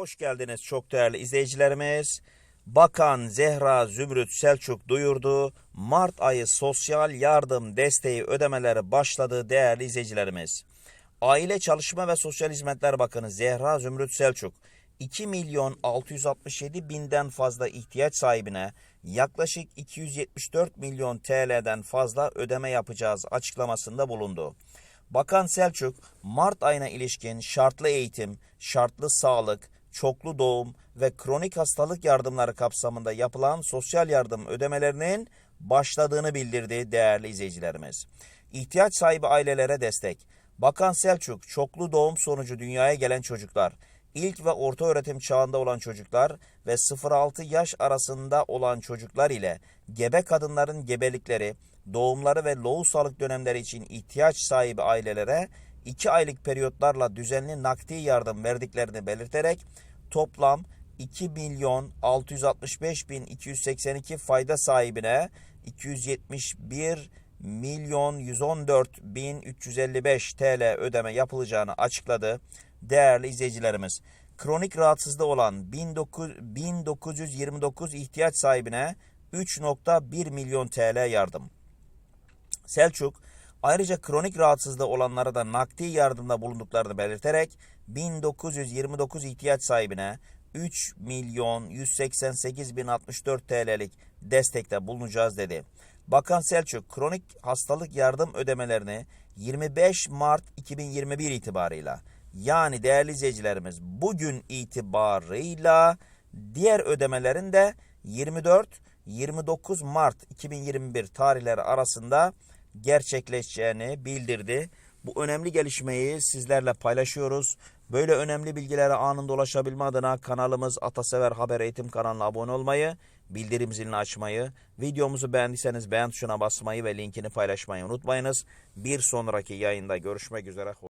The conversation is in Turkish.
Hoş geldiniz çok değerli izleyicilerimiz. Bakan Zehra Zümrüt Selçuk duyurdu. Mart ayı sosyal yardım desteği ödemeleri başladı değerli izleyicilerimiz. Aile Çalışma ve Sosyal Hizmetler Bakanı Zehra Zümrüt Selçuk 2 milyon 667 binden fazla ihtiyaç sahibine yaklaşık 274 milyon TL'den fazla ödeme yapacağız açıklamasında bulundu. Bakan Selçuk, Mart ayına ilişkin şartlı eğitim, şartlı sağlık, çoklu doğum ve kronik hastalık yardımları kapsamında yapılan sosyal yardım ödemelerinin başladığını bildirdi değerli izleyicilerimiz. İhtiyaç sahibi ailelere destek. Bakan Selçuk, çoklu doğum sonucu dünyaya gelen çocuklar, ilk ve orta öğretim çağında olan çocuklar ve 0-6 yaş arasında olan çocuklar ile gebe kadınların gebelikleri, doğumları ve lohusalık dönemleri için ihtiyaç sahibi ailelere 2 aylık periyotlarla düzenli nakdi yardım verdiklerini belirterek toplam 2 milyon 665 bin 282 fayda sahibine 271 milyon 114 bin 355 TL ödeme yapılacağını açıkladı. Değerli izleyicilerimiz, kronik rahatsızlığı olan 19 1929 ihtiyaç sahibine 3.1 milyon TL yardım. Selçuk ayrıca kronik rahatsızlığı olanlara da nakdi yardımda bulunduklarını belirterek 1929 ihtiyaç sahibine 3 milyon 188 bin 64 TL'lik destekte bulunacağız dedi. Bakan Selçuk kronik hastalık yardım ödemelerini 25 Mart 2021 itibarıyla yani değerli izleyicilerimiz bugün itibarıyla diğer ödemelerin de 24-29 Mart 2021 tarihleri arasında gerçekleşeceğini bildirdi. Bu önemli gelişmeyi sizlerle paylaşıyoruz. Böyle önemli bilgilere anında ulaşabilme adına kanalımız Atasever Haber Eğitim kanalına abone olmayı, bildirim zilini açmayı, videomuzu beğendiyseniz beğen tuşuna basmayı ve linkini paylaşmayı unutmayınız. Bir sonraki yayında görüşmek üzere.